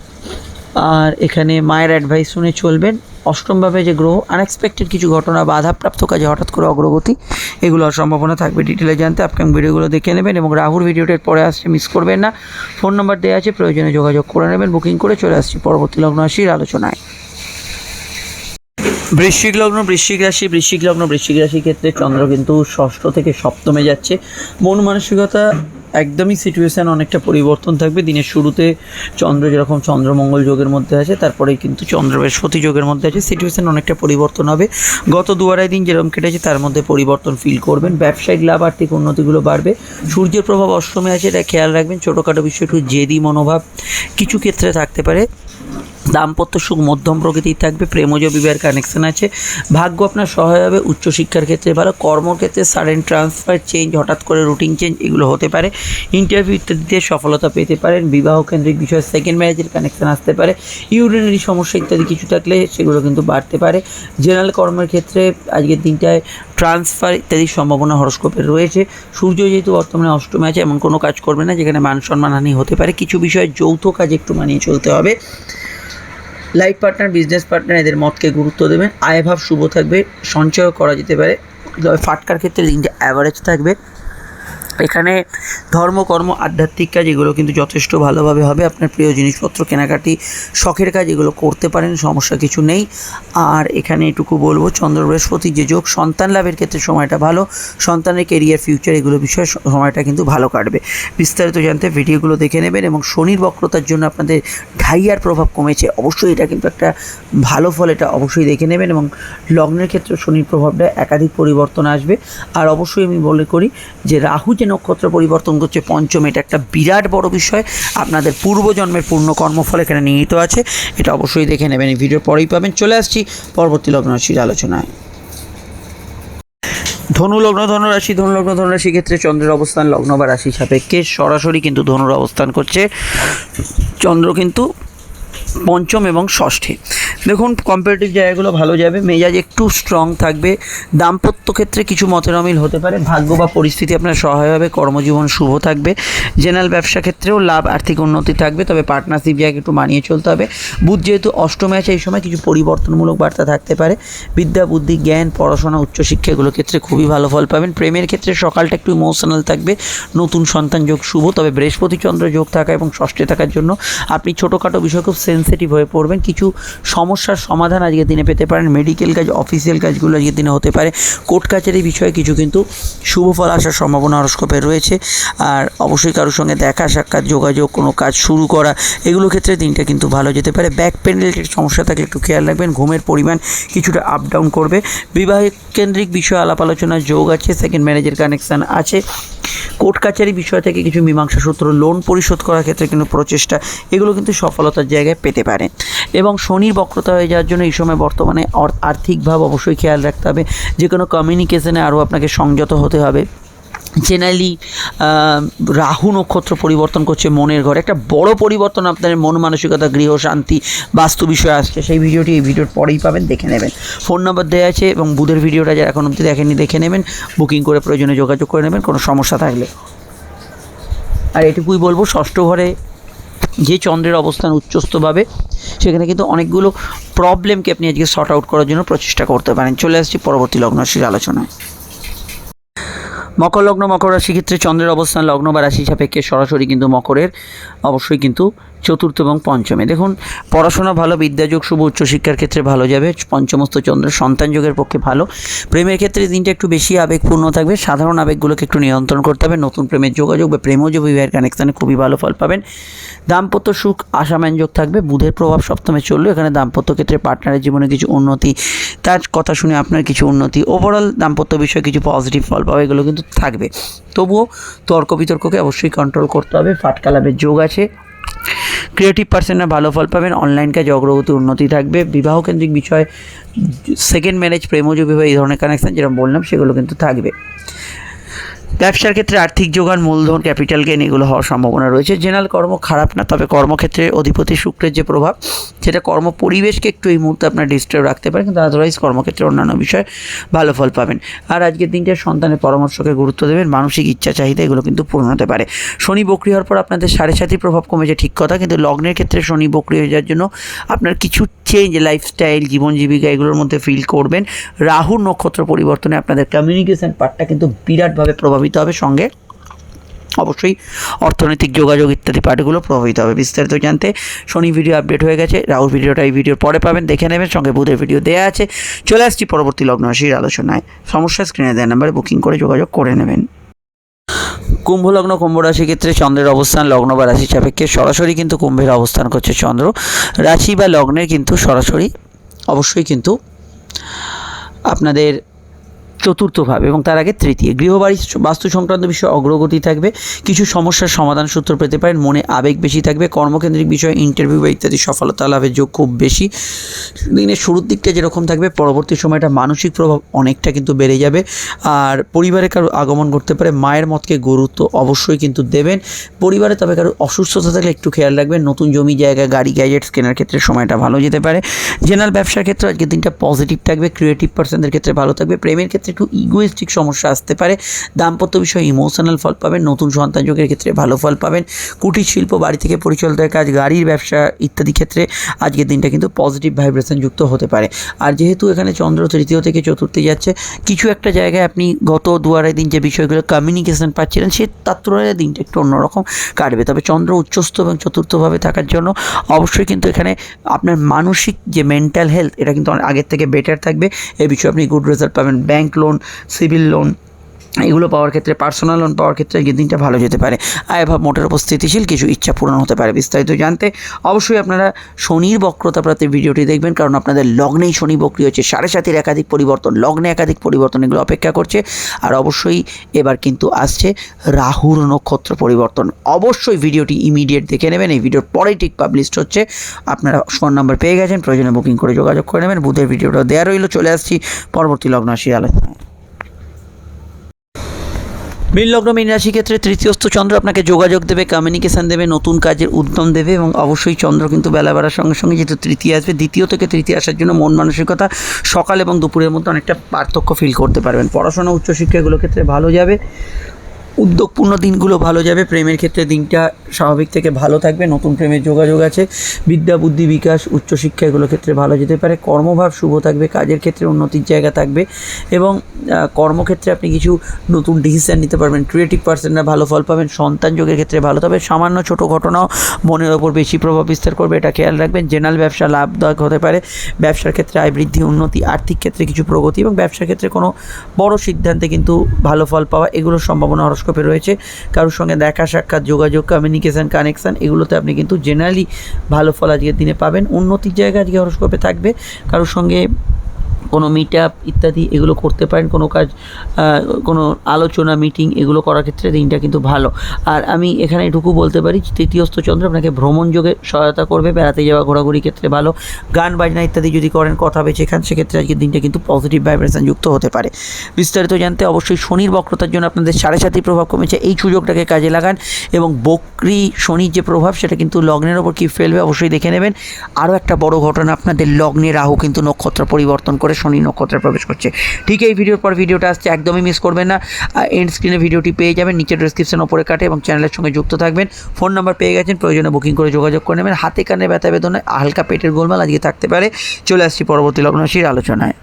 S1: আর এখানে মায়ের অ্যাডভাইস শুনে চলবেন। অষ্টমভাবে যে গ্রহ আনএক্সপেক্টেড কিছু ঘটনা, বাধাপ্রাপ্ত কাজে হঠাৎ করে অগ্রগতি এগুলোর সম্ভাবনা থাকবে ডিটেলে জানতে আপকামিং ভিডিওগুলো দেখে নেবেন। এবং রাহুর ভিডিওটার পরে আসছে মিস করবেন না। ফোন নম্বর দেওয়া আছে, প্রয়োজনে যোগাযোগ করে নেবেন। বুকিং করে চলে আসছি পরবর্তী লগ্ন আলোচনায়। বৃশ্চিক লগ্ন, বৃশ্চিক রাশি, বৃশ্চিক লগ্ন, বৃশ্চিক রাশির ক্ষেত্রে চন্দ্র কিন্তু ষষ্ঠ থেকে সপ্তমে যাচ্ছে। মন মানসিকতা একদমই সিচুয়েশান অনেকটা পরিবর্তন থাকবে। দিনের শুরুতে চন্দ্র যেরকম চন্দ্রমঙ্গল যোগের মধ্যে আছে তারপরে কিন্তু চন্দ্র বৃহস্পতি যোগের মধ্যে আছে। সিচুয়েশান অনেকটা পরিবর্তন হবে। গত দু আড়াই দিন যেরকম কেটেছে, তার মধ্যে পরিবর্তন ফিল করবেন। ব্যবসায়িক লাভ, আর্থিক উন্নতিগুলো বাড়বে। সূর্যের প্রভাব অষ্টমে আছে, এটা খেয়াল রাখবেন। ছোটোখাটো বিষয়, একটু জেদি মনোভাব কিছু ক্ষেত্রে থাকতে পারে। দাম্পত্য সুখ, মধ্যম প্রকৃতির থাকবে, প্রেমজ বিবাহের কানেকশন আছে। ভাগ্য আপনার সহায় হবে, উচ্চশিক্ষার ক্ষেত্রে ভালো, কর্মক্ষেত্রে সাডেন ট্রান্সফার চেঞ্জ হঠাৎ করে রুটিন চেঞ্জ এগুলো হতে পারে। ইন্টারভিউ ইত্যাদিতে সফলতা পেতে পারেন, বিবাহ কেন্দ্রিক বিষয়ে সেকেন্ড ম্যারেজের কানেকশন আসতে পারে। ইউরিনারি সমস্যা ইত্যাদি কিছু থাকলে সেগুলো কিন্তু বাড়তে পারে। জেনারেল কর্মের ক্ষেত্রে আজকের দিনটায় ট্রান্সফার ইত্যাদির সম্ভাবনা হরস্কোপের রয়েছে। সূর্য যেহেতু বর্তমানে অষ্টমে আছে, এমন কোনো কাজ করবে না যেখানে মান সম্মানহানি হতে পারে। কিছু বিষয়ে যৌথ কাজ একটু মানিয়ে চলতে হবে। লাইফ পার্টনার বিজনেস পার্টনার এদের মতকে গুরুত্ব দেবেন। আয়ভাব শুভ থাকবে সঞ্চয় করা যেতে পারে। ফাটকার ক্ষেত্রে দিনটা অ্যাভারেজ থাকবে। এখানে ধর্ম, কর্ম, আধ্যাত্মিক কাজ, এগুলো কিন্তু যথেষ্ট ভালোভাবে হবে। আপনার প্রিয় জিনিসপত্র, কেনাকাটি, শখের কাজ, এগুলো করতে পারেন, সমস্যা কিছু নেই। আর এখানে এটুকু বলব চন্দ্র বৃহস্পতির যে যোগ, সন্তান লাভের ক্ষেত্রে সময়টা ভালো। সন্তানের কেরিয়ার ফিউচার এগুলো বিষয়ে সময়টা কিন্তু ভালো কাটবে। বিস্তারিত জানতে ভিডিওগুলো দেখে নেবেন এবং শনির বক্রতার জন্য আপনাদের ঢাইয়ার প্রভাব কমেছে। অবশ্যই এটা কিন্তু একটা ভালো ফল, এটা অবশ্যই দেখে নেবেন এবং লগ্নের ক্ষেত্রে শনির প্রভাবটা একাধিক পরিবর্তন আসবে। আর অবশ্যই আমি বলে করি যে রাহু যে নক্ষত্র পরিবর্তন করছে, পঞ্চম, এটা একটা বিরাট বড় বিষয়। আপনাদের পূর্বজন্মের পূর্ণ কর্মফল এখানে নিহিত আছে। এটা অবশ্যই দেখে নেবেন, এই ভিডিওর পরেই পাবেন। চলে আসছি পরবর্তী লগ্ন রাশির আলোচনায়। ধনু লগ্ন, ধনুরাশি, ধনু লগ্ন, ধনুরাশি ক্ষেত্রে চন্দ্রের অবস্থান, লগ্ন বা রাশি সাপেক্ষে সরাসরি কিন্তু ধনুর অবস্থান করছে। চন্দ্র কিন্তু পঞ্চম এবং ষষ্ঠে। দেখুন কম্পারেটিভ জায়গাগুলো ভালো যাবে। মেজাজ একটু স্ট্রং থাকবে। দাম্পত্য ক্ষেত্রে কিছু মতের অমিল হতে পারে। ভাগ্য বা পরিস্থিতি আপনার সহায় হবে কর্মজীবন শুভ থাকবে। জেনারেল ব্যবসা ক্ষেত্রেও লাভ, আর্থিক উন্নতি থাকবে। তবে পার্টনারশিপ জায়গায় একটু মানিয়ে চলতে হবে। বুধ যেহেতু অষ্টমে আছে, এই সময় কিছু পরিবর্তনমূলক বার্তা থাকতে পারে। বিদ্যা, বুদ্ধি, জ্ঞান, পড়াশোনা, উচ্চশিক্ষা এগুলোর ক্ষেত্রে খুবই ভালো ফল পাবেন। প্রেমের ক্ষেত্রে সকালটা একটু ইমোশনাল থাকবে। নতুন সন্তান যোগ শুভ। তবে বৃহস্পতি চন্দ্র যোগ থাকা এবং ষষ্ঠে থাকার জন্য আপনি ছোটোখাটো বিষয় খুব সেন্সিটিভ হয়ে পড়বেন। কিছু সমস্যার সমাধান আজকের দিনে পেতে পারেন। মেডিকেল কাজ অফিসিয়াল কাজগুলো আজকের দিনে হতে পারে। কোর্ট কাছারি বিষয়ে কিছু কিন্তু শুভ ফল আসার সম্ভাবনা হরস্কোপে রয়েছে। আর অবশ্যই কারোর সঙ্গে দেখা, সাক্ষাৎ, যোগাযোগ, কোনো কাজ শুরু করা, এগুলো ক্ষেত্রে দিনটা কিন্তু ভালো যেতে পারে। ব্যাক পেন রিলেটেড সমস্যা থাকলে একটু খেয়াল রাখবেন। ঘুমের পরিমাণ কিছুটা আপ ডাউন করবে। বিবাহ কেন্দ্রিক বিষয়ে, আলাপ আলোচনার যোগ আছে সেকেন্ড ম্যারেজের কানেকশান আছে। কোর্ট কাছারি বিষয় থেকে কিছু মীমাংসা সূত্র লোন পরিশোধ করার ক্ষেত্রে কিন্তু প্রচেষ্টা, এগুলো কিন্তু সফলতার জায়গায় পেতে পারে। এবং শনির বক্রতা হয়ে যাওয়ার জন্য এই সময় বর্তমানে আর্থিকভাব অবশ্যই খেয়াল রাখতে হবে। যে কোনো কমিউনিকেশনে আরও আপনাকে সংযত হতে হবে। জেনারেলি রাহু নক্ষত্র পরিবর্তন করছে মনের ঘরে। একটা বড় পরিবর্তন আপনাদের মন মানসিকতা, গৃহ শান্তি, বাস্তু বিষয় আসছে। সেই ভিডিওটি এই ভিডিওর পরেই পাবেন, দেখে নেবেন। ফোন নাম্বার দেওয়া আছে এবং বুধের ভিডিওটা যারা এখন অবধি দেখেনি দেখে নেবেন। বুকিং করে প্রয়োজনে যোগাযোগ করে নেবেন, কোনো সমস্যা থাকলে। আর এটুকুই বলব, ষষ্ঠ ঘরে যে চন্দ্রের অবস্থান উচ্চস্থভাবে, সেখানে কিন্তু অনেকগুলো প্রবলেমকে আপনি আজকে শর্ট আউট করার জন্য প্রচেষ্টা করতে পারেন। চলে আসছি পরবর্তী লগ্নরাশির আলোচনায়। মকর লগ্ন, মকর রাশি ক্ষেত্রে চন্দ্রের অবস্থান লগ্ন বা রাশি সাপেক্ষে সরাসরি কিন্তু মকরের, অবশ্যই কিন্তু চতুর্থ এবং পঞ্চমে। দেখুন, পড়াশোনা ভালো, বিদ্যাযোগ শুভ, উচ্চশিক্ষার ক্ষেত্রে ভালো যাবে পঞ্চমস্ত চন্দ্র সন্তান যোগের পক্ষে ভালো। প্রেমের ক্ষেত্রে দিনটা একটু বেশি আবেগপূর্ণ থাকবে, সাধারণ আবেগগুলোকে একটু নিয়ন্ত্রণ করতে হবে, নতুন প্রেমের যোগাযোগ বা প্রেমজ বিবাহের কানেকশানে খুবই ভালো ফল পাবেন। দাম্পত্য সুখ আশাম্যানযোগ থাকবে, বুধের প্রভাব সপ্তমে চলল এখানে দাম্পত্য ক্ষেত্রে পার্টনারের জীবনে কিছু উন্নতি, তার কথা শুনে আপনার কিছু উন্নতি ওভারঅল দাম্পত্য বিষয়ে কিছু পজিটিভ ফল পাবে, এগুলো কিন্তু থাকবে। তবুও তর্ক বিতর্ককে অবশ্যই কন্ট্রোল করতে হবে, ফাটকা লাভের যোগ আছে ক্রিয়েটিভ পার্সনরা ভালো ফল পাবেন। অনলাইন কাজে অগ্রগতি উন্নতি থাকবে। বিবাহ কেন্দ্রিক বিষয় সেকেন্ড ম্যারেজ প্রেমজ বিবাহ এই ধরনের কানেকশান যেরকম বললাম, সেগুলো কিন্তু থাকবে। ব্যবসার ক্ষেত্রে আর্থিক যোগান, মূলধন ক্যাপিটাল গেন এগুলো হওয়ার সম্ভাবনা রয়েছে। জেনারেল কর্ম খারাপ না, তবে কর্মক্ষেত্রে অধিপতি শুক্রের যে প্রভাব, সেটা কর্ম পরিবেশকে একটু এই মুহূর্তে আপনার ডিস্টার্ব রাখতে পারে কিন্তু আদারওয়াইজ কর্মক্ষেত্রে অন্যান্য বিষয়ে ভালো ফল পাবেন। আর আজকের দিনটা সন্তানের পরামর্শকে গুরুত্ব দেবেন, মানসিক ইচ্ছা, চাহিদা এগুলো কিন্তু পূরণ হতে পারে। শনি বক্রি হওয়ার পর আপনাদের সাড়ে সাতির প্রভাব কমেছে ঠিক কথা, কিন্তু লগ্নের ক্ষেত্রে শনি বক্রি হয়ে যাওয়ার জন্য আপনার কিছু চেঞ্জ লাইফস্টাইল জীবন জীবিকা এগুলোর মধ্যে ফিল করবেন। রাহুর নক্ষত্র পরিবর্তনে আপনাদের কমিউনিকেশন পার্টটা কিন্তু বিরাটভাবে প্রভাবিত হবে সঙ্গে। অবশ্যই অর্থনৈতিক যোগাযোগ ইত্যাদি পার্টগুলো প্রভাবিত হবে, বিস্তারিত জানতে শনি ভিডিও আপডেট হয়ে গেছে। রাহুল ভিডিওটা এই ভিডিওর পরে পাবেন, দেখে নেবেন। সঙ্গে বুধের ভিডিও দেওয়া আছে। চলে আসছি পরবর্তী লগ্ন রাশির আলোচনায়। সমস্যা স্ক্রিনে দেওয়া নাম্বারে বুকিং করে যোগাযোগ করে নেবেন। কুম্ভ লগ্ন, কুম্ভ রাশি ক্ষেত্রে চন্দ্রের অবস্থান, লগ্ন বা রাশি সাপেক্ষে সরাসরি কিন্তু কুম্ভের অবস্থান করছে চন্দ্র। রাশি বা লগ্নের কিন্তু সরাসরি, অবশ্যই কিন্তু আপনাদের চতুর্থভাবে এবং তার আগে তৃতীয়। গৃহবাড়ি বাস্তু সংক্রান্ত বিষয়ে অগ্রগতি থাকবে, কিছু সমস্যার সমাধান সূত্র পেতে পারেন, মনে আবেগ বেশি থাকবে, কর্মকেন্দ্রিক বিষয়ে ইন্টারভিউ বা ইত্যাদি সফলতা লাভের যোগ খুব বেশি। দিনের শুরুর দিকটা যেরকম থাকবে, পরবর্তী সময়টা মানসিক প্রভাব অনেকটা কিন্তু বেড়ে যাবে। আর পরিবারে কারও আগমন করতে পারে, মায়ের মতকে গুরুত্ব অবশ্যই কিন্তু দেবেন। পরিবারে তবে কারও অসুস্থতা থাকলে একটু খেয়াল রাখবেন, নতুন জমি, জায়গা, গাড়ি গ্যাজেটস কেনার ক্ষেত্রে সময়টা ভালো যেতে পারে। জেনারেল ব্যবসার ক্ষেত্রে আজকের দিনটা পজিটিভ থাকবে ক্রিয়েটিভ পার্সনদের ক্ষেত্রে ভালো থাকবে, প্রেমের ক্ষেত্রে একটু ইগোয়েস্টিক সমস্যা আসতে পারে। দাম্পত্য বিষয়ে ইমোশনাল ফল পাবেন, নতুন সন্তান যোগের ক্ষেত্রে ভালো ফল পাবেন। কুটির শিল্প, বাড়ি থেকে পরিচালিত কাজ, গাড়ির ব্যবসা ইত্যাদি ক্ষেত্রে আজকের দিনটা কিন্তু পজিটিভ ভাইব্রেশন যুক্ত হতে পারে। আর যেহেতু এখানে চন্দ্র তৃতীয় থেকে চতুর্থে যাচ্ছে, কিছু একটা জায়গায় আপনি গত দু আড়াই দিন যে বিষয়গুলো কমিউনিকেশন পাচ্ছিলেন, সে তার দিনটা একটু অন্যরকম কাটবে। তবে চন্দ্র উচ্চস্থ এবং চতুর্থভাবে থাকার জন্য অবশ্যই কিন্তু এখানে আপনার মানসিক যে মেন্টাল হেলথ এটা কিন্তু আগের থেকে বেটার থাকবে। এ বিষয়ে আপনি গুড রেজাল্ট পাবেন। ব্যাংক লোন সিভিল লোন এগুলো পাওয়ার ক্ষেত্রে পার্সোনাল লোন পাওয়ার ক্ষেত্রে আজকের দিনটা ভালো যেতে পারে। আয়ভাব মোটের উপর স্থিতিশীল, কিছু ইচ্ছা পূরণ হতে পারে বিস্তারিত জানতে। অবশ্যই আপনারা শনির বক্রতা প্রাপ্তি ভিডিওটি দেখবেন, কারণ আপনাদের লগ্নেই শনি বক্রি হচ্ছে। সাড়ে সাতের একাধিক পরিবর্তন, লগ্নে একাধিক পরিবর্তন এগুলো অপেক্ষা করছে। আর অবশ্যই এবার কিন্তু আসছে রাহুর নক্ষত্র পরিবর্তন। অবশ্যই ভিডিওটি ইমিডিয়েট দেখে নেবেন, এই ভিডিওর পরেই ঠিক পাবলিশড হচ্ছে। আপনারা ফোন নাম্বার পেয়ে গেছেন, প্রয়োজনে বুকিং করে যোগাযোগ করে নেবেন। বুধের ভিডিওটা দেওয়া রইল, চলে আসছি পরবর্তী লগ্ন আসি আলোচনায়। মীন লগ্ন, মীন রাশি ক্ষেত্রে তৃতীয়স্থ চন্দ্র আপনাকে যোগাযোগ দেবে কমিউনিকেশান দেবে, নতুন কাজের উদ্যম দেবে এবং অবশ্যই চন্দ্র কিন্তু বেলা বেড়ার সঙ্গে সঙ্গে যেহেতু তৃতীয় আসবে, দ্বিতীয় থেকে তৃতীয় আসার জন্য মন মানসিকতা সকাল এবং দুপুরের মধ্যে অনেকটা পার্থক্য ফিল করতে পারবেন। পড়াশোনা উচ্চশিক্ষাগুলোর ক্ষেত্রে ভালো যাবে। উদ্যোগপূর্ণ দিনগুলো ভালো যাবে। প্রেমের ক্ষেত্রে দিনটা স্বাভাবিক থেকে ভালো থাকবে। নতুন প্রেমের যোগাযোগ আছে। বিদ্যা, বুদ্ধি, বিকাশ উচ্চশিক্ষা এগুলোর ক্ষেত্রে ভালো যেতে পারে। কর্মভাব শুভ থাকবে। কাজের ক্ষেত্রে উন্নতির জায়গা থাকবে। এবং কর্মক্ষেত্রে আপনি কিছু নতুন ডিসিশন নিতে পারবেন। ক্রিয়েটিভ পার্সনরা ভালো ফল পাবেন। সন্তান যোগের ক্ষেত্রে ভালো। তবে সামান্য ছোটো ঘটনাও মনের ওপর বেশি প্রভাব বিস্তার করবে। এটা খেয়াল রাখবেন। জেনারেল ব্যবসা লাভদায়ক হতে পারে। ব্যবসার ক্ষেত্রে আয় বৃদ্ধি, উন্নতি, আর্থিক ক্ষেত্রে কিছু প্রগতি এবং ব্যবসার ক্ষেত্রে কোনো বড় সিদ্ধান্তে কিন্তু ভালো ফল পাওয়া এগুলোর সম্ভাবনা হরস্কোপে রয়েছে। কারোর সঙ্গে দেখা, সাক্ষাৎ, যোগাযোগ কমিউনিকেশান কানেকশান এগুলোতে আপনি কিন্তু জেনারেলি ভালো ফল আজকের দিনে পাবেন। উন্নতির জায়গা আজকে হরস্কোপে থাকবে। কারোর সঙ্গে কোনো মিট আপ ইত্যাদি এগুলো করতে পারেন, কোনো কাজ কোনো আলোচনা মিটিং এগুলো করার ক্ষেত্রে দিনটা কিন্তু ভালো। আর আমি এখানে এটুকু বলতে পারি, তৃতীয়স্থ চন্দ্র আপনাকে ভ্রমণ যোগে সহায়তা করবে, বেড়াতে যাওয়া, ঘোরাঘুরি ক্ষেত্রে ভালো। গান, বাজনা ইত্যাদি যদি করেন, কথা বেছে খান, সেক্ষেত্রে আজকের দিনটা কিন্তু পজিটিভ ভাইব্রেশন যুক্ত হতে পারে। বিস্তারিত জানতে অবশ্যই শনির বক্রতার জন্য আপনাদের সাড়ে সাতই প্রভাব কমেছে, এই সুযোগটাকে কাজে লাগান এবং বকরি শনির যে প্রভাব, সেটা কিন্তু লগ্নের ওপর কী ফেলবে, অবশ্যই দেখে নেবেন। আরও একটা বড় ঘটনা, আপনাদের লগ্নে রাহু কিন্তু নক্ষত্র পরিবর্তন করে শনি নক্ষত্রে প্রবেশ করছে। ঠিক এই ভিডিওর পর ভিডিওটা আসছে, একদমই মিস করবেন না। এন্ড স্ক্রিনে ভিডিওটি পেয়ে যাবেন নিচে ডিসক্রিপশন ওপরে কাটে এবং চ্যানেলের সঙ্গে যুক্ত থাকবেন। ফোন নাম্বার পেয়ে গেছেন, প্রয়োজনে বুকিং করে যোগাযোগ করে নেবেন। হাতে কানে ব্যথা বেদনায় হালকা পেটের গোলমাল আজকে থাকতে পারে। চলে আসছি পরবর্তী লগ্নশীর আলোচনায়।